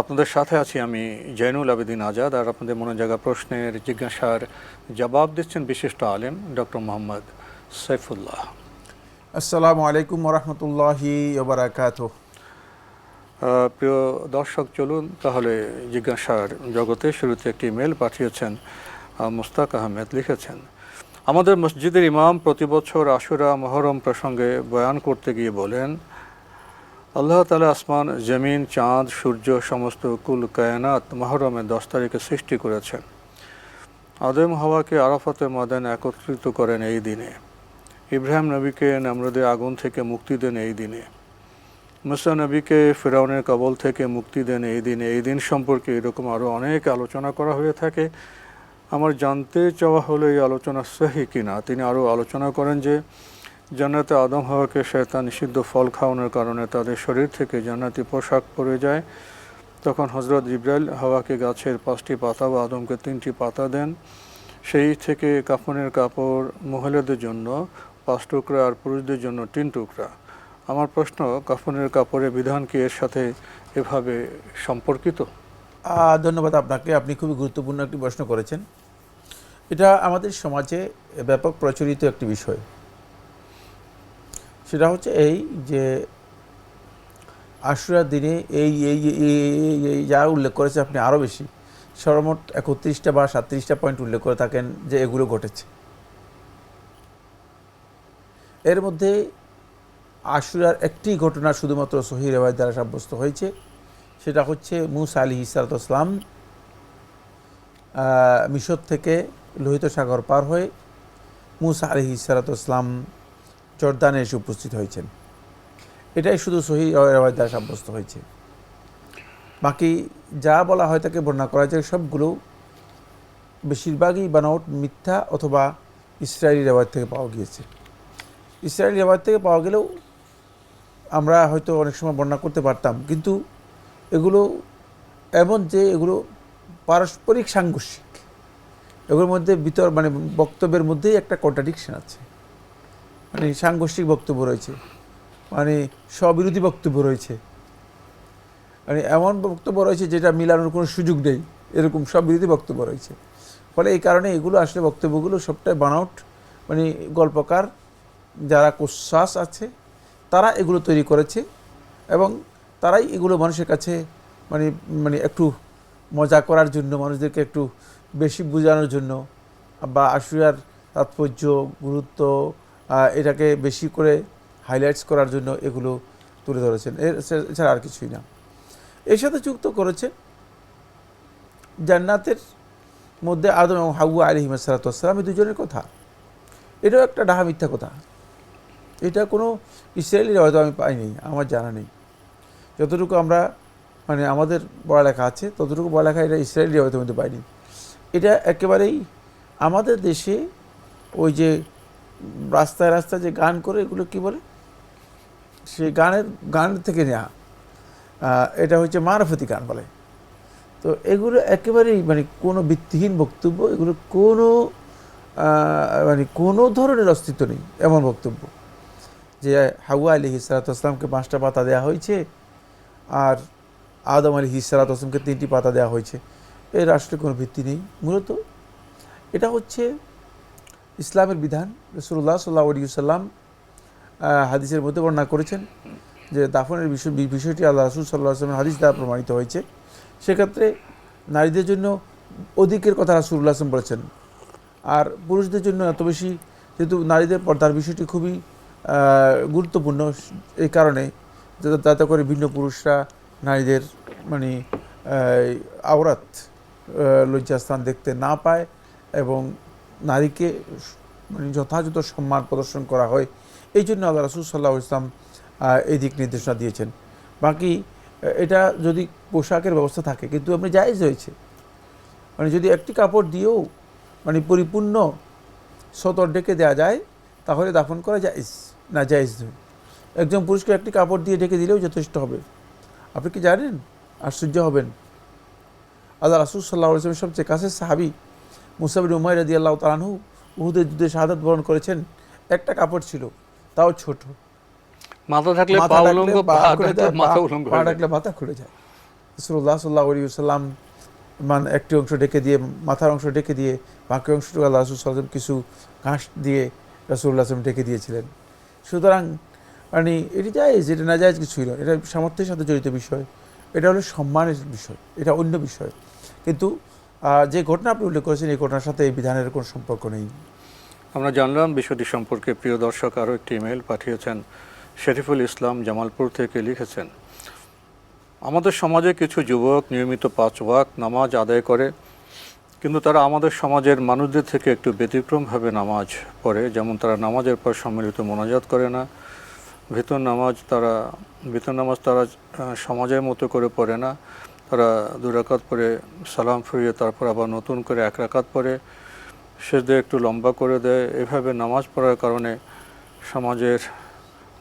আপনাদের সাথে আছি আমি জৈনুল আবেদিন আজাদ আর আপনাদের মনে জায়গা প্রশ্নের জিজ্ঞাসার জবাব দিচ্ছেন বিশিষ্ট আলেম ডক্টর মোহাম্মদ সৈফুল্লাহ আসসালামু আলাইকুম রহমতুল্লাহি ওবরাকাত। প্রিয় দর্শক চলুন তাহলে জিজ্ঞাসার জগতে শুরুতে একটি মেল পাঠিয়েছেন মুস্তাক আহমেদ লিখেছেন। আমাদের মসজিদের ইমাম প্রতি বছর আশুরা মহরম প্রসঙ্গে বয়ান করতে গিয়ে বলেন আল্লাহ তালা আসমান, জমিন, চাঁদ, সূর্য, সমস্ত কুল, কায়নাত মহরমের দশ তারিখে সৃষ্টি করেছেন। আদম হওয়াকে আরাফাতে ময়দান একত্রিত করেন এই দিনে। ইব্রাহিম নবীকে নামরুদের আগুন থেকে মুক্তি দেন এই দিনে। মুসা নবীকে ফেরাউনের কবল থেকে মুক্তি দেন এই দিনে। এই দিন সম্পর্কে এরকম আরও অনেক আলোচনা করা হয়ে থাকে। আমার জানতে চাওয়া হলো এই আলোচনা সহি কিনা? তিনি আরও আলোচনা করেন যে জান্নাতে আদম হাওয়াকে শয়তান নিষিদ্ধ ফল খাওয়ানোর কারণে তাদের শরীর থেকে জান্নাতি পোশাক পরে যায়। তখন হজরত ইব্রাইল হাওয়াকে গাছের পাঁচটি পাতা বা আদমকে তিনটি পাতা দেন। সেই থেকে কাফনের কাপড় মহিলাদের জন্য পাঁচ টুকরা আর পুরুষদের জন্য তিন টুকরা। আমার প্রশ্ন, কাফনের কাপড়ের বিধান কি এর সাথে এভাবে সম্পর্কিত? ধন্যবাদ আপনাকে, আপনি খুবই গুরুত্বপূর্ণ একটি প্রশ্ন করেছেন। এটা আমাদের সমাজে ব্যাপক প্রচলিত একটি বিষয়। সেটা হচ্ছে এই যে আশুরার দিনে এই এই, এই- যা উল্লেখ করেছে আপনি আরও বেশি, সর্বমোট একত্রিশটা বা সাতত্রিশটা পয়েন্ট উল্লেখ করে থাকেন যে এগুলো ঘটেছে। এর মধ্যে আশুরার একটি ঘটনা শুধুমাত্র সহি রেওয়ায় দ্বারা সাব্যস্ত হয়েছে, সেটা হচ্ছে মুসা আলী ইসারতাম মিশর থেকে লোহিত সাগর পার হয়ে মুসা আলী ইসারতাম জর্দানে এসে উপস্থিত হয়েছেন। এটাই শুধু সহি রেওয়ায় দ্বারা সাব্যস্ত হয়েছে। বাকি যা বলা হয় তাকে বর্ণনা করা যায়, সবগুলো বেশিরভাগই বানাউট মিথ্যা অথবা ইসরায়েলি রেওয়ায় থেকে পাওয়া গিয়েছে। ইসরায়েলি রেওয়ায় থেকে পাওয়া গেলেও আমরা হয়তো অনেক সময় বর্ণনা করতে পারতাম, কিন্তু এগুলো এমন যে এগুলো পারস্পরিক সাংঘর্ষিক। এগুলোর মধ্যে ভিতর মানে বক্তব্যের মধ্যেই একটা কন্ট্রাডিকশন আছে। মানে সাংঘর্ষিক বক্তব্য রয়েছে। মানে স্ববিরোধী বক্তব্য রয়েছে। মানে এমন বক্তব্য রয়েছে যেটা মিলানোর কোনো সুযোগ নেই। এরকম সব বিরোধী বক্তব্য রয়েছে। ফলে এই কারণে এগুলো আসলে বক্তব্যগুলো সবটাই বানাউট মানে গল্পকার যারা কোশ্বাস আছে, তারা এগুলো তৈরি করেছে এবং তারাই এগুলো মানুষের কাছে মানে মানে একটু মজা করার জন্য, মানুষদেরকে একটু বেশি বোঝানোর জন্য বা আশুরার তাৎপর্য, গুরুত্ব এটাকে বেশি করে হাইলাইটস করার জন্য এগুলো তুলে ধরেছেন। এর এছাড়া আর কিছুই না। এর সাথে যুক্ত করেছে জান্নাতের মধ্যে আদম এবং হাউয়া আলী হিমাসালাতাম এই দুজনের কথা। এটাও একটা ডাহা মিথ্যা কথা। এটা কোনো ইসরায়েলির হয়তো আমি পাইনি, আমার জানা নেই। যতটুকু আমরা মানে আমাদের পড়ালেখা আছে, ততটুকু পড়ালেখা এটা ইসরায়েলি হয়তো মধ্যে পাইনি। এটা একেবারেই আমাদের দেশে ওই যে রাস্তায় রাস্তায় যে গান করে, এগুলো কি বলে? সে গানের, গান থেকে নেওয়া এটা হচ্ছে মারফতি গান বলে। তো এগুলো একেবারেই মানে কোনো ভিত্তিহীন বক্তব্য, এগুলো কোনো মানে কোনো ধরনের অস্তিত্ব নেই এমন বক্তব্য। যে হাওয়া আলী হিসালাতামকে পাঁচটা পাতা দেওয়া হয়েছে আর আদম আলী হিসালাতামকে তিনটি পাতা দেওয়া হয়েছে। এর আসলে কোনো ভিত্তি নেই। মূলত এটা হচ্ছে ইসলামের বিধান রসুল্লাহ সাল্লাহ সাল্লাম হাদিসের মধ্যে বর্ণনা করেছেন যে দাফনের বিষয় বিষয়টি আল্লাহ রসুল সাল্লাহ আসলামের হাদিস দ্বারা প্রমাণিত হয়েছে। সেক্ষেত্রে নারীদের জন্য অধিকের কথা রাসুল্লাহ আসলাম বলেছেন। আর পুরুষদের জন্য এত বেশি, যেহেতু নারীদের পর্দার বিষয়টি খুবই গুরুত্বপূর্ণ, এই কারণে যাতে- করে ভিন্ন পুরুষরা নারীদের মানে আওরাত লজ্জাস্থান দেখতে না পায় এবং নারীকে মানে যথাযথ সম্মান প্রদর্শন করা হয়। এই জন্য আল্লাহ রসুল সাল্লাহ ইসলাম এই দিক নির্দেশনা দিয়েছেন। বাকি এটা যদি পোশাকের ব্যবস্থা থাকে, কিন্তু আপনি জায়েজ হয়েছে। মানে যদি একটি কাপড় দিয়েও মানে পরিপূর্ণ সতর ডেকে দেওয়া যায়, তাহলে দাফন করা জায়েজ, না জায়েজ নয়। একজন পুরুষকে একটি কাপড় দিয়ে ঢেকে দিলেও যথেষ্ট হবে। আপনি কি জানেন? আশ্চর্য হবেন। আল্লাহ রাসুল সাল্লাহ ইসলামের সবচেয়ে কাছের সাহাবি মুসাবির উমাই রাদি আল্লাহ তালানহু উহুদের যুদ্ধে শাহাদত বরণ করেছেন। একটা কাপড় ছিল তাও ছোট। মাথা থাকলে পা উলঙ্গ পা। রাখলে মাথা খুলে যায়। রসুল্লাহ সাল্লাহ আলী সাল্লাম মান একটি অংশ ডেকে দিয়ে মাথার অংশ ডেকে দিয়ে বাকি অংশটুকু আল্লাহ রসুল সাল্লাম কিছু ঘাস দিয়ে রসুল্লাহ আসলাম ডেকে দিয়েছিলেন। সুতরাং মানে এটি যায় যেটা না যায় কিছুই নয় এটা সামর্থ্যের সাথে জড়িত বিষয়। এটা হলো সম্মানের বিষয় এটা অন্য বিষয়। কিন্তু যে ঘটনা আপনি উল্লেখ করেছেন, এই ঘটনার সাথে এই বিধানের কোনো সম্পর্ক নেই। আমরা জানলাম বিষয়টি সম্পর্কে প্রিয় দর্শক আরও একটি ইমেল পাঠিয়েছেন শরীফুল ইসলাম, জামালপুর থেকে লিখেছেন, আমাদের সমাজে কিছু যুবক নিয়মিত পাঁচ ওয়াক নামাজ আদায় করে, কিন্তু তারা আমাদের সমাজের মানুষদের থেকে একটু ব্যতিক্রমভাবে নামাজ পড়ে। যেমন তারা নামাজের পর সম্মিলিত মোনাজাত করে না, ভেতর নামাজ তারা, ভেতর নামাজ তারা সমাজের মতো করে পড়ে না। তারা দু রাকাত পরে সালাম ফিরিয়ে তারপর আবার নতুন করে এক রাকাত পরে সেজদে একটু লম্বা করে দেয়। এভাবে নামাজ পড়ার কারণে সমাজের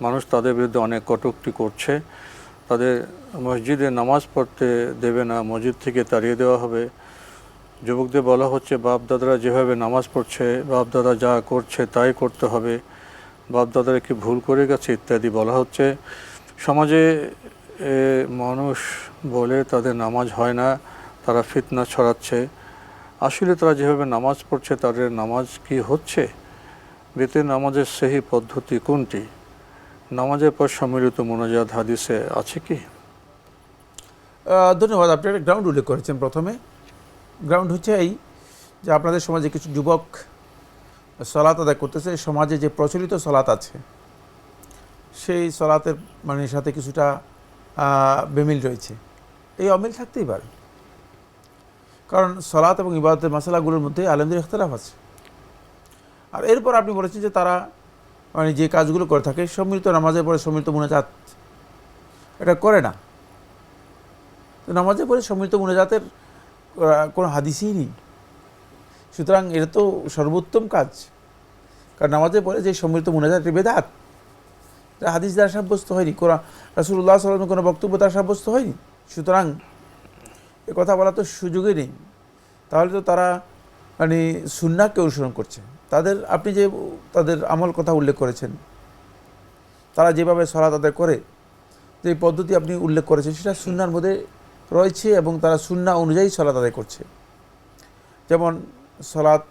মানুষ তাদের বিরুদ্ধে অনেক কটূক্তি করছে। তাদের মসজিদে নামাজ পড়তে দেবে না, মসজিদ থেকে তাড়িয়ে দেওয়া হবে। যুবকদের বলা হচ্ছে বাপ দাদারা যেভাবে নামাজ পড়ছে বাপ দাদা যা করছে তাই করতে হবে। বাপ দাদারা কি ভুল করে গেছে ইত্যাদি বলা হচ্ছে। সমাজে এ, মানুষ বলে তাদের নামাজ হয় না তারা ফিতনা ছড়াচ্ছে। আসলে তারা যেভাবে নামাজ পড়ছে তাদের নামাজ কি হচ্ছে? বেতের নামাজের সেই পদ্ধতি কোনটি? নামাজের পর সম্মিলিত মোনাজাত হাদিসে আছে কি? ধন্যবাদ আপনি একটা গ্রাউন্ড উল্লেখ করেছেন প্রথমে। গ্রাউন্ড হচ্ছে এই যে আপনাদের সমাজে কিছু যুবক সলাত আদায় করতেছে সমাজে যে প্রচলিত সলাত আছে সেই সলাতের মানে সাথে কিছুটা বেমিল রয়েছে। এই অমিল থাকতেই পারে। কারণ সলাত এবং ইবাদতের মশলাগুলোর মধ্যে আলমদের ইখতলাফ আছে। আর এরপর আপনি বলেছেন যে তারা মানে যে কাজগুলো করে থাকে সম্মিলিত নামাজের পরে সম্মিলিত মোনাজাত এটা করে না। তো নামাজের পরে সম্মিলিত মোনাজাতের আহ, কোনো হাদিসই নেই। সুতরাং এটা তো সর্বোত্তম কাজ। কারণ নামাজের পরে যে সম্মিলিত মোনাজাত এটা বেদাত। হাদিস দ্বারা সাব্যস্ত হয়নি? কোরআন রাসুল্লাহ সাল্লামের কোনো বক্তব্য দ্বারা সাব্যস্ত হয়নি? সুতরাং এ কথা বলা তো সুযোগই নেই। তাহলে তো তারা মানে সুন্নাকে অনুসরণ করছে। তাদের, আপনি যে তাদের আমল কথা উল্লেখ করেছেন, তারা যেভাবে সলা তাদের করে, যে পদ্ধতি আপনি উল্লেখ করেছেন, সেটা সুন্নার মধ্যে রয়েছে এবং তারা সুন্না অনুযায়ী সলাত আদায় করছে। যেমন সলাত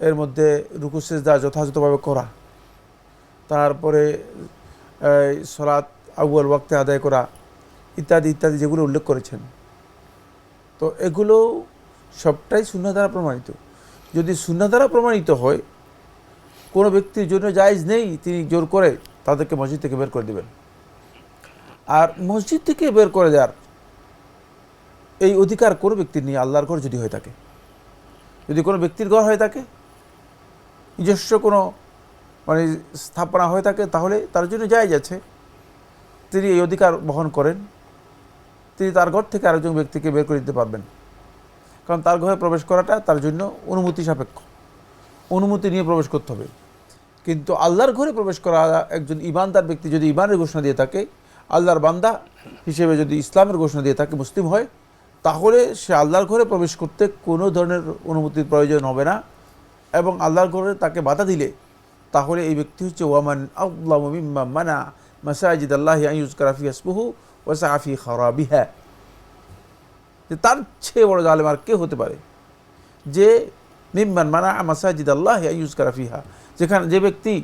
এর মধ্যে রুকু, সেজদা যথাযথভাবে করা। তারপরে সলাত আউয়াল ওয়াক্তে আদায় করা ইত্যাদি ইত্যাদি যেগুলো উল্লেখ করেছেন। তো এগুলো সবটাই শূন্য দ্বারা প্রমাণিত। যদি শূন্য দ্বারা প্রমাণিত হয়, কোনো ব্যক্তির জন্য জায়জ নেই, তিনি জোর করে তাদেরকে মসজিদ থেকে বের করে দেবেন। আর মসজিদ থেকে বের করে দেওয়ার এই অধিকার কোনো ব্যক্তির নেই, আল্লাহর ঘর যদি হয়ে থাকে। যদি কোনো ব্যক্তির ঘর হয়ে থাকে, নিজস্ব কোনো মানে স্থাপনা হয়ে থাকে, তাহলে তার জন্য জায়জ আছে তিনি এই অধিকার বহন করেন। তিনি তার ঘর থেকে আরেকজন ব্যক্তিকে বের করে দিতে পারবেন। কারণ তার ঘরে প্রবেশ করাটা তার জন্য অনুমতি সাপেক্ষ। অনুমতি নিয়ে প্রবেশ করতে হবে। কিন্তু আল্লাহর ঘরে প্রবেশ করা একজন ইমানদার ব্যক্তি যদি ইমানের ঘোষণা দিয়ে থাকে, আল্লাহর বান্দা হিসেবে যদি ইসলামের ঘোষণা দিয়ে থাকে, মুসলিম হয়, তাহলে সে আল্লাহর ঘরে প্রবেশ করতে কোনো ধরনের অনুমতির প্রয়োজন হবে না। এবং আল্লাহর ঘরে তাকে বাধা দিলে তাহলে এই ব্যক্তি হচ্ছে, ওয়ামান আল্লাহ মানা মাসাজিদ আল্লাহ ইউজ কারাফি আসবহু ওয়াসাফি খারাবিহা। যে তার চেয়ে বড় জালেম আর কে হতে পারে? যে মিম্মান মানা মাসাজিদ আল্লাহ ইউজ কারাফিহা যেখানে, যে ব্যক্তি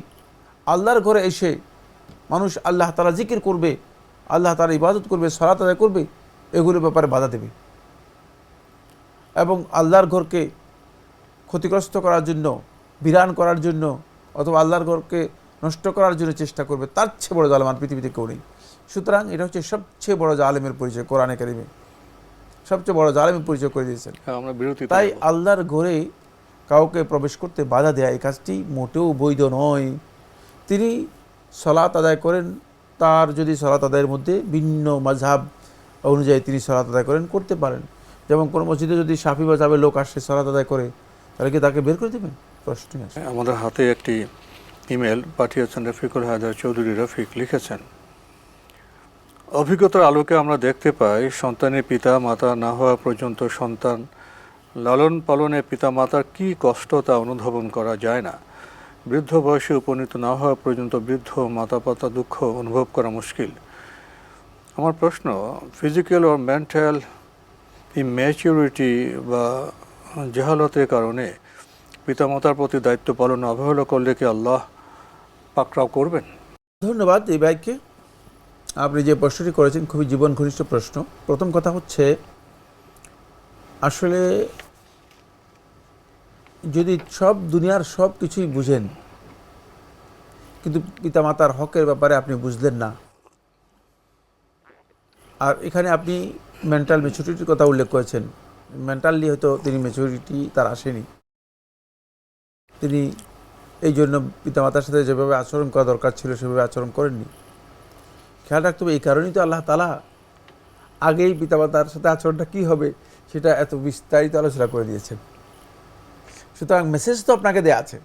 আল্লাহর ঘরে এসে মানুষ আল্লাহ তালা জিকির করবে, আল্লাহ তালা ইবাদত করবে, সলাত আদায় করবে এগুলোর ব্যাপারে বাধা দেবে। এবং আল্লাহর ঘরকে ক্ষতিগ্রস্ত করার জন্য বিরান করার জন্য অথবা আল্লাহর ঘরকে নষ্ট করার জন্য চেষ্টা করবে তার চেয়ে বড় জালেম আর পৃথিবীতে কেউ নেই। সুতরাং এটা হচ্ছে সবচেয়ে বড় জালেমের পরিচয় কোরআনে কারিমে। সবচেয়ে বড় জালেমের পরিচয় করে দিয়েছেন। হ্যাঁ, তাই আল্লাহর ঘরে কাউকে প্রবেশ করতে বাধা দেয়া এই কাজটি মোটেও বৈধ নয়। তিনি সলাত আদায় করেন তার যদি সলাত আদায়ের মধ্যে ভিন্ন মাঝহাব অনুযায়ী তিনি সলাত আদায় করেন করতে পারেন। যেমন কোনো মসজিদে যদি সাফি মাঝহাবের লোক আসে সলাত আদায় করে তাহলে কি তাকে বের করে দেবেন? আমাদের হাতে একটি ইমেল পাঠিয়েছেন রফিকুল হায়দার চৌধুরী রফিক, লিখেছেন, অভিজ্ঞতার আলোকে আমরা দেখতে পাই সন্তানের পিতা মাতা না হওয়া পর্যন্ত সন্তান লালন পালনে পিতা মাতার কী কষ্ট তা অনুধাবন করা যায় না। বৃদ্ধ বয়সে উপনীত না হওয়া পর্যন্ত বৃদ্ধ মাতা পাতা দুঃখ অনুভব করা মুশকিল। আমার প্রশ্ন, ফিজিক্যাল ও মেন্টাল ইম্যাচিউরিটি বা জেহালতের কারণে পিতামাতার প্রতি দায়িত্ব পালন অবহেলা করলে কি আল্লাহ পাকড়াও করবেন? ধন্যবাদ এই ভাইকে। আপনি যে প্রশ্নটি করেছেন খুবই জীবন ঘনিষ্ঠ প্রশ্ন। প্রথম কথা হচ্ছে, আসলে যদি সব দুনিয়ার সব কিছুই বুঝেন, কিন্তু পিতামাতার হকের ব্যাপারে আপনি বুঝলেন না, আর এখানে আপনি মেন্টাল ম্যাচুরিটির কথা উল্লেখ করেছেন। মেন্টালি হয়তো তিনি ম্যাচুরিটি তার আসেনি। তিনি এই জন্য পিতামাতার সাথে যেভাবে আচরণ করা দরকার ছিল, সেভাবে আচরণ করেননি। খেয়াল রাখতে হবে, এই কারণেই তো আল্লাহ তালা আগেই পিতামাতার সাথে আচরণটা কী হবে, সেটা এত বিস্তারিত আলোচনা করে দিয়েছেন। সুতরাং মেসেজ তো আপনাকে দেয়া আছে।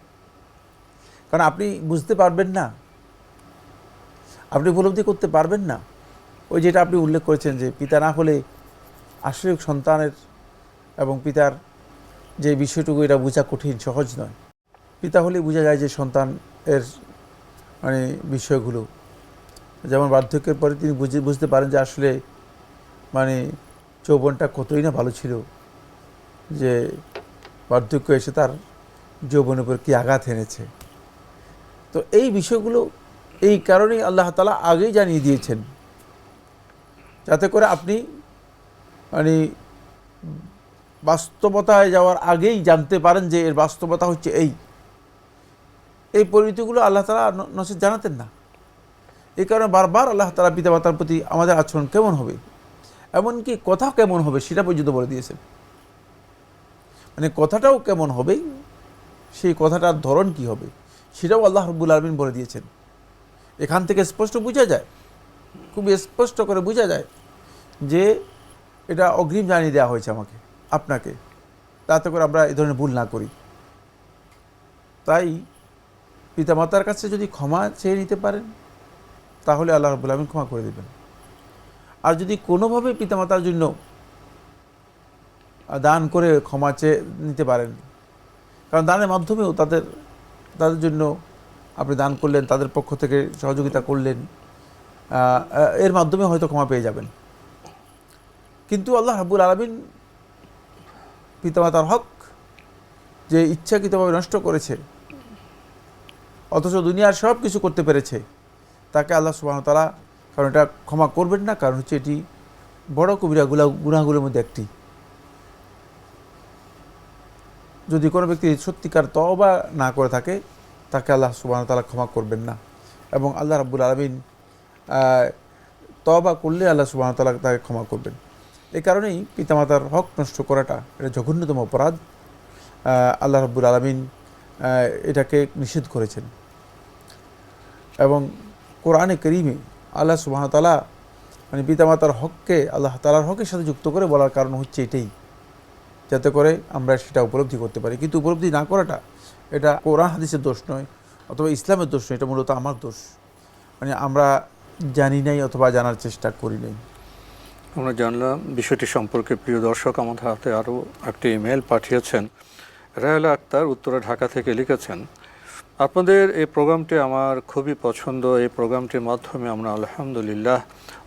কারণ আপনি বুঝতে পারবেন না। আপনি উপলব্ধি করতে পারবেন না। ওই যেটা আপনি উল্লেখ করেছেন যে পিতা না হলে আসলে সন্তানের এবং পিতার যে বিষয়টুকু, এটা বোঝা কঠিন, সহজ নয়। পিতা হলে বোঝা যায় যে সন্তান এর মানে বিষয়গুলো। যেমন বার্ধক্যের পরে তিনি বুঝে, বুঝতে পারেন যে আসলে মানে যৌবনটা কতই না ভালো ছিল যে বার্ধক্য এসে তার যৌবনের উপর কী আঘাত এনেছে। তো এই বিষয়গুলো এই কারণেই আল্লাহ তালা আগেই জানিয়ে দিয়েছেন। যাতে করে আপনি মানে বাস্তবতায় যাওয়ার আগেই জানতে পারেন যে এর বাস্তবতা হচ্ছে এই। এই পরিণতিগুলো আল্লাহ তালা নসিদ জানাতেন না। এই কারণে বারবার আল্লাহ তালা পিতামাতার প্রতি আমাদের আচরণ কেমন হবে? এমনকি কথা কেমন হবে সেটা পর্যন্ত বলে দিয়েছেন। মানে কথাটাও কেমন হবে? সেই কথাটার ধরন কি হবে? সেটাও আল্লাহ রব্বুল আলমিন বলে দিয়েছেন। এখান থেকে স্পষ্ট বোঝা যায়, খুবই স্পষ্ট করে বোঝা যায় যে এটা অগ্রিম জানিয়ে দেওয়া হয়েছে আমাকে, আপনাকে। তাতে করে আমরা এ ধরনের ভুল না করি। তাই পিতামাতার কাছে যদি ক্ষমা চেয়ে নিতে পারেন, তাহলে আল্লাহ রবুল আলমিন ক্ষমা করে দেবেন। আর যদি কোনোভাবে পিতামাতার জন্য দান করে ক্ষমা চেয়ে নিতে পারেন, কারণ দানের মাধ্যমেও তাদের তাদের জন্য আপনি দান করলেন, তাদের পক্ষ থেকে সহযোগিতা করলেন এর মাধ্যমে হয়তো ক্ষমা পেয়ে যাবেন। কিন্তু আল্লাহ রাবুল আলমিন পিতামাতার হক যে ইচ্ছাকৃতভাবে নষ্ট করেছে অথচ দুনিয়ার সব কিছু করতে পেরেছে। তাকে আল্লাহ সুবাহ তালা কারণ এটা ক্ষমা করবেন না, কারণ হচ্ছে এটি বড় কবিরা গুলা, গুনাহগুলোর মধ্যে একটি। যদি কোনো ব্যক্তি সত্যিকার তবা না করে থাকে, তাকে আল্লাহ সুবাহ তালা ক্ষমা করবেন না। এবং আল্লাহ রাব্বুল আলমিন তবা করলে আল্লাহ সুবাহ তালা তাকে ক্ষমা করবেন। এই কারণেই পিতামাতার হক নষ্ট করাটা এটা জঘন্যতম অপরাধ। আল্লাহ রাব্বুল আলমিন এটাকে নিষেধ করেছেন। এবং কোরআনে করিমে আল্লাহ সুবাহতালা মানে পিতামাতার হককে আল্লাহ তালার হকের সাথে যুক্ত করে বলার কারণ হচ্ছে এটাই। যাতে করে আমরা সেটা উপলব্ধি করতে পারি। কিন্তু উপলব্ধি না করাটা, এটা কোরআন হাদিসের দোষ নয় অথবা ইসলামের দোষ নয়, এটা মূলত আমার দোষ। মানে আমরা জানি নাই অথবা জানার চেষ্টা করি নাই। আমরা জানলাম, বিষয়টি সম্পর্কে প্রিয় দর্শক আমাদের হাতে আরও একটি ইমেল পাঠিয়েছেন। রায়লা আক্তার উত্তরা, ঢাকা থেকে লিখেছেন আপনাদের এই প্রোগ্রামটি আমার খুবই পছন্দ। এই প্রোগ্রামটির মাধ্যমে আমরা আলহামদুলিল্লাহ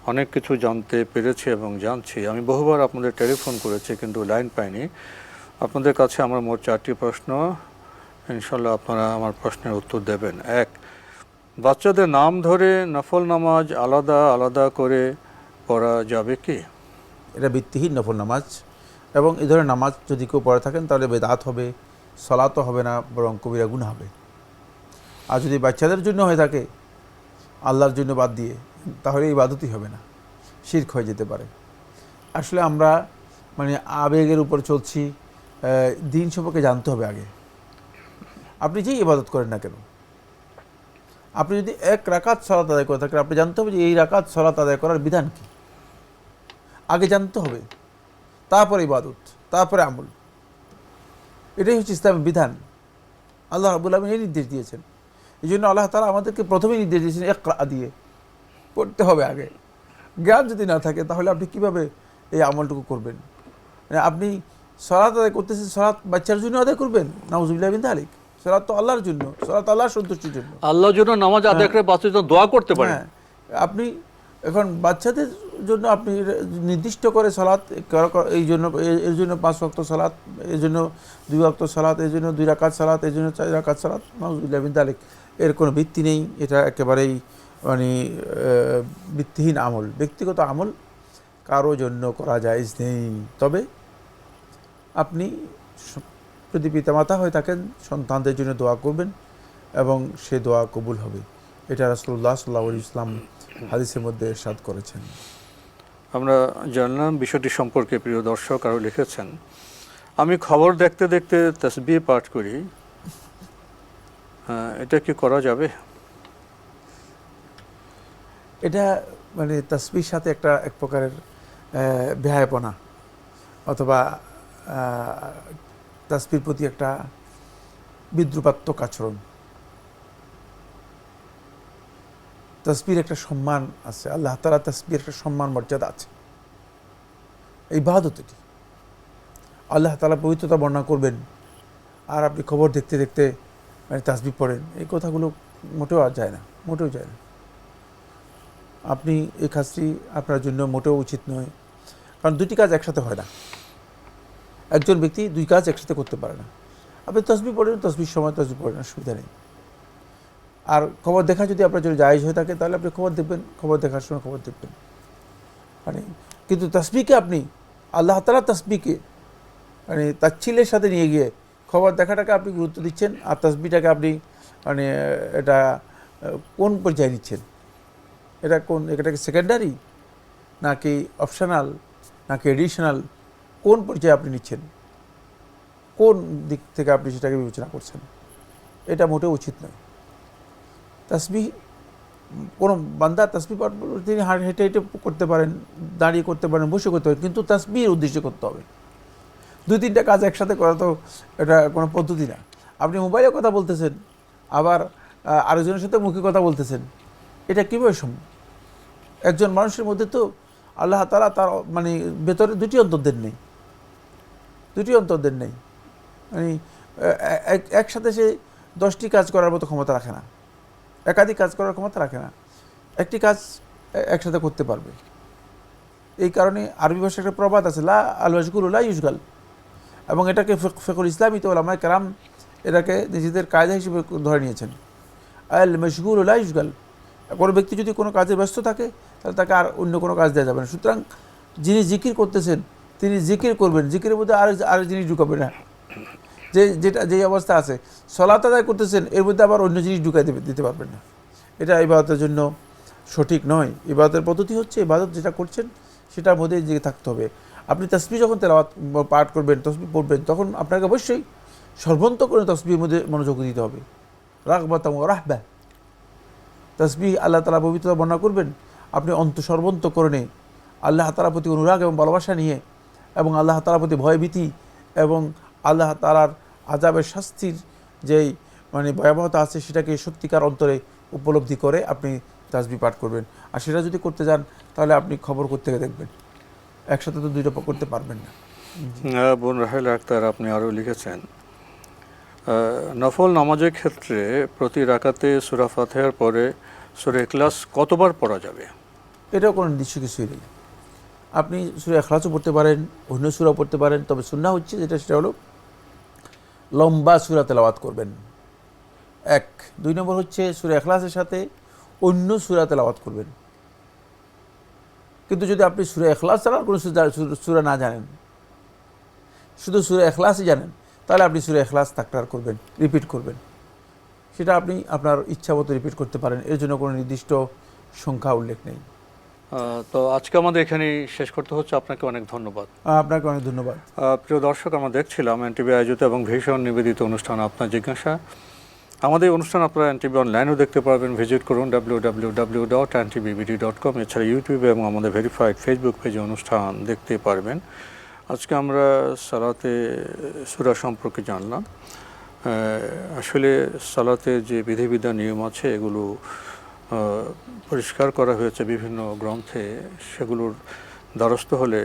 অনেক কিছু জানতে পেরেছি এবং জানছি। আমি বহুবার আপনাদের টেলিফোন করেছি কিন্তু লাইন পাইনি। আপনাদের কাছে আমার মোট চারটি প্রশ্ন। ইনশাল্লাহ আপনারা আমার প্রশ্নের উত্তর দেবেন। এক, বাচ্চাদের নাম ধরে নফল নামাজ আলাদা আলাদা করে পড়া যাবে কি? এটা ভিত্তিহীন নফল নামাজ এবং এই ধরনের নামাজ যদি কেউ পড়ে থাকেন তাহলে বেদাত হবে, সলাতও হবে না, বরং কবিরা গুণ হবে। আর যদি বাচ্চাদের জন্য হয়ে থাকে, আল্লাহর জন্য বাদ দিয়ে, তাহলে এই বাদতই হবে না। শির্ক হয়ে যেতে পারে। আসলে আমরা মানে আবেগের উপর চলছি দিন সম্পর্কে জানতে হবে আগে। আপনি যেই ইবাদত করেন না কেন? আপনি যদি এক রাকাত সলাত আদায় করে থাকেন, আপনি জানতে হবে যে এই রাকাত সলাত আদায় করার বিধান কি? আগে জানতে হবে। তারপরে ইবাদত, তারপরে আমল। এটাই হচ্ছে ইসলামের বিধান। আল্লাহ রাবুল আলমিন এই নির্দেশ দিয়েছেন। এই জন্য আল্লাহ তালা আমাদেরকে প্রথমেই নির্দেশ দিয়েছেন একরা দিয়ে। পড়তে হবে আগে। জ্ঞান যদি না থাকে তাহলে আপনি কীভাবে এই আমলটুকু করবেন? মানে আপনি সলাৎ আদায় করতেছেন সলাৎ বাচ্চার জন্য আদায় করবেন? নাউজুবিল্লাহ বিন তালিক সলাৎ তো আল্লাহর জন্য সলাৎ আল্লাহর সন্তুষ্টির জন্য। আল্লাহর জন্য নামাজ আদায় করে বাচ্চার জন্য দোয়া করতে পারেন। হ্যাঁ। আপনি এখন বাচ্চাদের জন্য আপনি নির্দিষ্ট করে সলাৎ এই জন্য এর জন্য পাঁচ ওয়াক্ত সলাৎ এর জন্য দুই ওয়াক্ত সলাৎ এর জন্য দুই রাকাত সলাৎ এর জন্য চার রাকাত সলাৎ নাউজুবিল্লাহ বিন তালিক এর কোনো ভিত্তি নেই। এটা একেবারেই মানে ভিত্তিহীন আমল। ব্যক্তিগত আমল কারও জন্য করা যায় নেই। তবে আপনি যদি পিতামাতা হয়ে থাকেন, সন্তানদের জন্য দোয়া করবেন এবং সে দোয়া কবুল হবে। এটা রাসুল্লাহ সাল্লাহ ইসলাম হাদিসের মধ্যে সাদ করেছেন। আমরা জানলাম বিষয়টি সম্পর্কে প্রিয় দর্শক আরও লিখেছেন, আমি খবর দেখতে দেখতে তসবি পাঠ করি এটা কি করা যাবে? এটা মানে তসবির সাথে একটা এক প্রকারের বেহায়পনা অথবা তসবির প্রতি একটা বিদ্রুপাত্মক আচরণ। তসবির একটা সম্মান আছে, আল্লাহ তালা তসবির একটা সম্মান মর্যাদা আছে। এই বাহাদত এটি। আল্লাহ তালা পবিত্রতা বর্ণনা করবেন। আর আপনি খবর দেখতে দেখতে মানে তাসবি পড়েন, এই কথাগুলো মোটেও আর যায় না, মোটেও যায় না। আপনি এই কাজটি আপনার জন্য মোটেও উচিত নয়, কারণ দুটি কাজ একসাথে হয় না। একজন ব্যক্তি দুই কাজ একসাথে করতে পারে না। আপনি তসবি পড়েন তসবির সময় তসবি পড়েন, অসুবিধা নেই। আর খবর দেখা যদি আপনার জন্য জায়জ হয়ে থাকে, তাহলে আপনি খবর দেখবেন, খবর দেখার সময় খবর দেখবেন। মানে কিন্তু তসবিকে আপনি, আল্লাহ তালা তসবিকে মানে তাচ্ছিলের সাথে নিয়ে গিয়ে খবর দেখাটাকে আপনি গুরুত্ব দিচ্ছেন আর তসবিটাকে আপনি মানে এটা, কোন পর্যায়ে নিচ্ছেন? এটা কোন এটা কি সেকেন্ডারি নাকি অপশনাল নাকি এডিশনাল কোন পর্যায়ে আপনি নিচ্ছেন? কোন দিক থেকে আপনি সেটাকে বিবেচনা করছেন? এটা মোটেও উচিত নয়। তসবি কোনো বান্দা তসবি পাঠ তিনি হেঁটে হেঁটে করতে পারেন, দাঁড়িয়ে করতে পারেন, বসে করতে পারেন, কিন্তু তসবির উদ্দেশ্য করতে হবে। দুই তিনটা কাজ একসাথে করা তো এটা কোনো পদ্ধতি না। আপনি মোবাইলে কথা বলতেছেন, আবার আরেকজনের সাথে মুখে কথা বলতেছেন। এটা কীভাবে সম্ভব? একজন মানুষের মধ্যে তো আল্লাহ তালা তার মানে ভেতরে দুটি অন্তর্দের নেই। দুটি অন্তর্দের নেই। মানে এক- একসাথে সে দশটি কাজ করার মতো ক্ষমতা রাখে না। একাধিক কাজ করার ক্ষমতা রাখে না। একটি কাজ একসাথে করতে পারবে। এই কারণে আরবি ভাষার একটা প্রবাদ আছে, লা আল মশগুল্লাহ ইউজগাল এবং এটাকে ফেক- ফেকুল ইসলামী তো ওলামায় কারাম এটাকে নিজেদের কায়দা হিসেবে ধরে নিয়েছেন। আল মশগুল্লাহ ইউজগাল কোনো ব্যক্তি যদি কোনো কাজে ব্যস্ত থাকে, তাহলে তাকে আর অন্য কোনো কাজ দেওয়া যাবে না। সুতরাং যিনি জিকির করতেছেন, তিনি জিকির করবেন। জিকিরের মধ্যে আর আর জিনিস ঢুকাবেন না। যে, যেটা যে অবস্থা আছে, সলাত আদায় করতেছেন, এর মধ্যে আবার অন্য জিনিস ঢুকাই দেবে, দিতে পারবেন না। এটা ইবাদতের জন্য সঠিক নয়। ইবাদতের পদ্ধতি হচ্ছে, ইবাদত যেটা করছেন, সেটার মধ্যে জেগে থাকতে হবে। আপনি তসবি যখন তেলাওয়াত পাঠ করবেন তসবি পড়বেন, তখন আপনাকে অবশ্যই সর্বন্ত করে তসবির মধ্যে মনোযোগ দিতে হবে। রাগবাতাম রাহবা। তসবি আল্লাহ তালা পবিত্রতা বর্ণনা করবেন, আপনি অন্ত সর্বন্তকরণে আল্লাহ তালার প্রতি অনুরাগ এবং ভালোবাসা নিয়ে এবং আল্লাহ তালার প্রতি ভয়ভীতি এবং আল্লাহ তালার আজাবের শাস্তির যেই মানে ভয়াবহতা আছে, সেটাকে সত্যিকার অন্তরে উপলব্ধি করে আপনি তাসবি পাঠ করবেন। আর সেটা যদি করতে যান, তাহলে আপনি খবর করতে দেখবেন। একসাথে তো দুইটা করতে পারবেন না। বোন রাহেল আক্তার আপনি আরও লিখেছেন নফল নামাজের ক্ষেত্রে প্রতি রাকাতে সুরা ফাতেহার পরে সুরে ক্লাস কতবার পড়া যাবে? এটাও কোনো নির্দিষ্ট কিছুই নেই। আপনি সুরা এখলাসও পড়তে পারেন অন্য সুরা পড়তে পারেন তবে সুন্না হচ্ছে যেটা সেটা হলো লম্বা সুরা তেলাওয়াত করবেন। এক। দুই নম্বর হচ্ছে সুরে এখলাসের সাথে অন্য সুরা তেলাওয়াত করবেন। কিন্তু যদি আপনি সুরা এখলাস ছাড়া কোনো সুরা- সুরা না জানেন শুধু সুরে এখলাসই জানেন তাহলে আপনি সুরে এখলাস তাকরার করবেন রিপিট করবেন। সেটা আপনি আপনার ইচ্ছা মতো রিপিট করতে পারেন এর জন্য কোনো নির্দিষ্ট সংখ্যা উল্লেখ নেই। তো আজকে আমাদের এখানেই শেষ করতে হচ্ছে। আপনাকে অনেক ধন্যবাদ। আপনাকে অনেক ধন্যবাদ। প্রিয় দর্শক আমরা দেখছিলাম এনটিভি আয়োজিত এবং ভীষণ নিবেদিত অনুষ্ঠান আপনার জিজ্ঞাসা। আমাদের অনুষ্ঠান আপনারা এনটিভি অনলাইনেও দেখতে পারবেন। ভিজিট করুন W W W dot NTVBD dot com এছাড়া ইউটিউবে এবং আমাদের ভেরিফাইড ফেসবুক পেজে অনুষ্ঠান দেখতে পারবেন। আজকে আমরা সালাতে, সুরা সম্পর্কে জানলাম। আসলে সালাতে যে বিধিবিধান নিয়ম আছে, এগুলো পরিষ্কার করা হয়েছে বিভিন্ন গ্রন্থে। সেগুলোর দ্বারস্থ হলে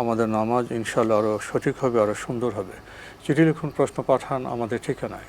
আমাদের নামাজ ইনশাল্লাহ আরও সঠিক হবে আরও সুন্দর হবে। চিঠি লিখুন, প্রশ্ন পাঠান, আমাদের ঠিকানায়।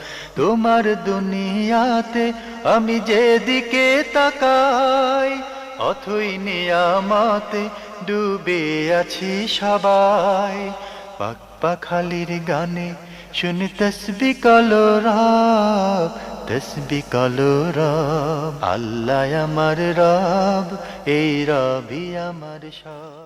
তোমার দুনিয়াতে আমি যেদিকে তাকাই, অথই নিয়ামতে ডুবে আছি সবাই। পাক পাখালির গানে শুনি তসবি কলো রব, তসবি কলো রব। আল্লাহ আমার রব, এই রবি আমার সব।